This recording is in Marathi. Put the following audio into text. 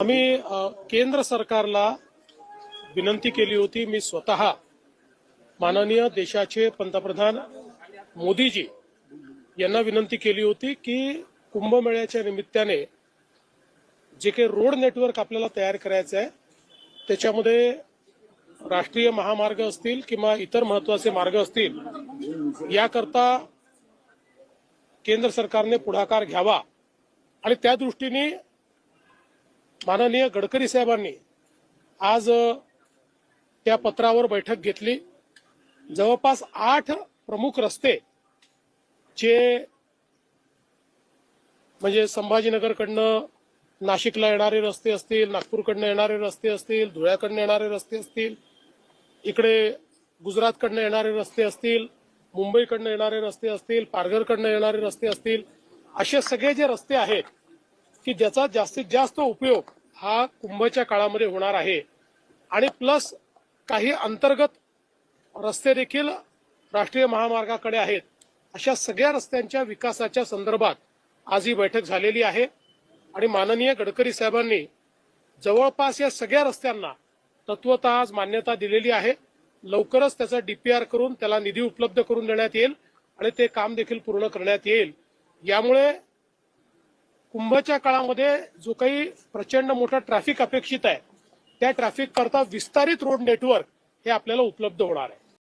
आम्ही केंद्र सरकारला विनंती केली होती मी स्वतः माननीय देशाचे पंतप्रधान मोदीजी यांना विनंती केली होती की कुंभमेळ्याच्या निमित्ताने जे काही रोड नेटवर्क आपल्याला तयार करायचं आहे त्याच्यामध्ये राष्ट्रीय महामार्ग असतील किंवा इतर महत्त्वाचे मार्ग असतील याकरता केंद्र सरकारने पुढाकार घ्यावा आणि त्या दृष्टीने माननीय गडकरी साहेबांनी आज त्या पत्रावर बैठक घेतली. जवळपास आठ प्रमुख रस्ते जे म्हणजे संभाजीनगरकडनं नाशिकला येणारे रस्ते असतील नागपूरकडनं येणारे रस्ते असतील धुळ्याकडनं येणारे रस्ते असतील इकडे गुजरातकडनं येणारे रस्ते असतील मुंबईकडनं येणारे रस्ते असतील पारघरकडनं येणारे रस्ते असतील असे सगळे जे रस्ते आहेत की ज्याचा जास्तीत जास्त उपयोग हा कुंभच्या काळामध्ये होणार आहे. आणि प्लस काही अंतर्गत रस्ते देखील राष्ट्रीय महामार्गाकडे आहेत. अशा सगळ्या रस्त्यांच्या विकासाच्या संदर्भात आज ही बैठक झालेली आहे. आणि माननीय गडकरी साहेबांनी जवळपास या सगळ्या रस्त्यांना तत्वतः आज मान्यता दिलेली आहे. लवकरच त्याचा डीपीआर करून त्याला निधी उपलब्ध करून देण्यात येईल आणि ते काम देखील पूर्ण करण्यात येईल. यामुळे कुंभच्या काळामध्ये जो काही प्रचंड मोठा ट्रॅफिक अपेक्षित आहे त्या ट्रॅफिक करता विस्तारित रोड नेटवर्क हे आपल्याला उपलब्ध होणार आहे.